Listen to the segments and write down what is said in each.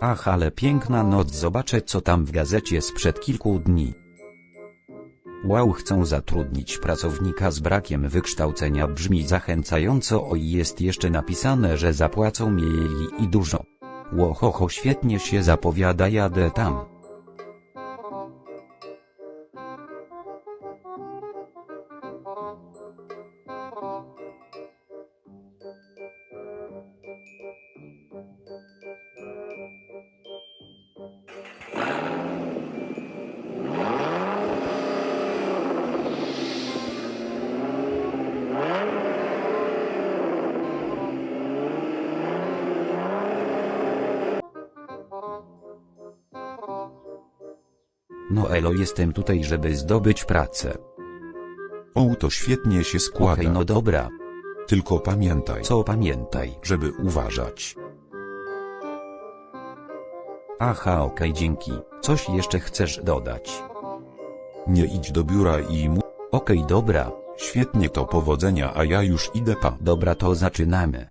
Ach, ale piękna noc, zobaczę co tam w gazecie sprzed kilku dni. Wow, chcą zatrudnić pracownika z brakiem wykształcenia brzmi zachęcająco o i jest jeszcze napisane, że zapłacą mi jej i dużo. Łohoho świetnie się zapowiada, jadę tam. No elo jestem tutaj żeby zdobyć pracę. O, to świetnie się składa. Okej no dobra, Tylko pamiętaj, co pamiętaj. żeby uważać. Aha okej dzięki, coś jeszcze chcesz dodać. Nie idź do biura i mu... Okej dobra, Świetnie to powodzenia, a ja już idę pa. dobra to zaczynamy.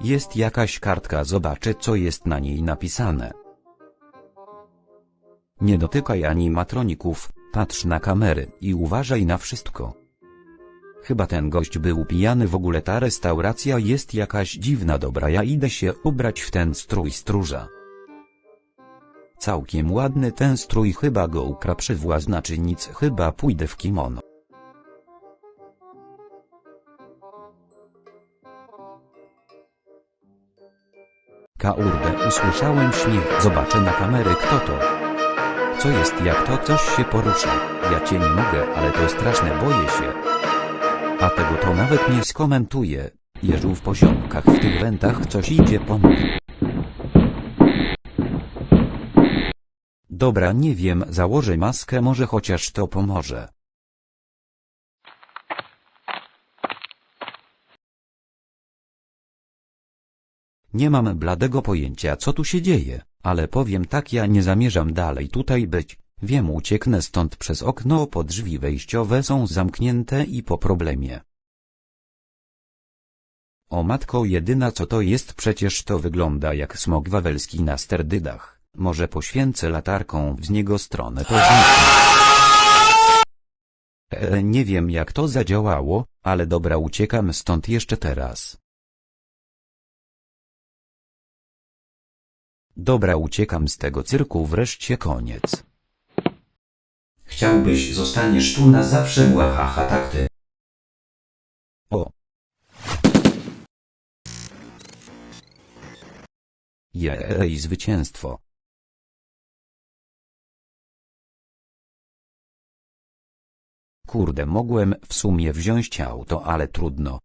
Jest jakaś kartka, zobaczę co jest na niej napisane. Nie dotykaj animatroników, patrz na kamery i uważaj na wszystko. Chyba ten gość był pijany w ogóle ta restauracja jest jakaś dziwna dobra ja idę się ubrać w ten strój stróża. Całkiem ładny ten strój chyba go ukraprzywła znaczy nic chyba pójdę w kimono. Kaurde usłyszałem śmiech zobaczę na kamerę kto to. Co jest jak to coś się porusza, ja cię nie mogę ale to straszne boję się. A tego to nawet nie skomentuję. Jeżu w poziomkach w tych wentach coś idzie po mnie. Dobra nie wiem założę maskę może chociaż to pomoże. Nie mam bladego pojęcia co tu się dzieje, ale powiem tak ja nie zamierzam dalej tutaj być. Wiem ucieknę stąd przez okno po drzwi wejściowe są zamknięte i po problemie. O matko jedyna co to jest przecież to wygląda jak smok wawelski na sterdydach. Może poświęcę latarką w niego stronę to. E, nie wiem jak to zadziałało, ale dobra uciekam stąd jeszcze teraz. Dobra uciekam z tego cyrku wreszcie koniec. Chciałbyś zostaniesz tu na zawsze łahaha tak ty. O. Jej zwycięstwo. Kurde mogłem w sumie wziąć auto ale trudno.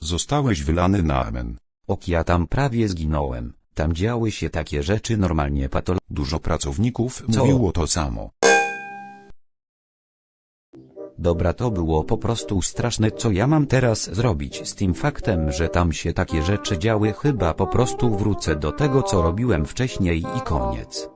Zostałeś wylany na amen. Ok ja tam prawie zginąłem. Tam działy się takie rzeczy normalnie patolo... Dużo pracowników Co? mówiło to samo. Dobra to było po prostu straszne co ja mam teraz zrobić z tym faktem że tam się takie rzeczy działy chyba po prostu wrócę do tego co robiłem wcześniej i koniec.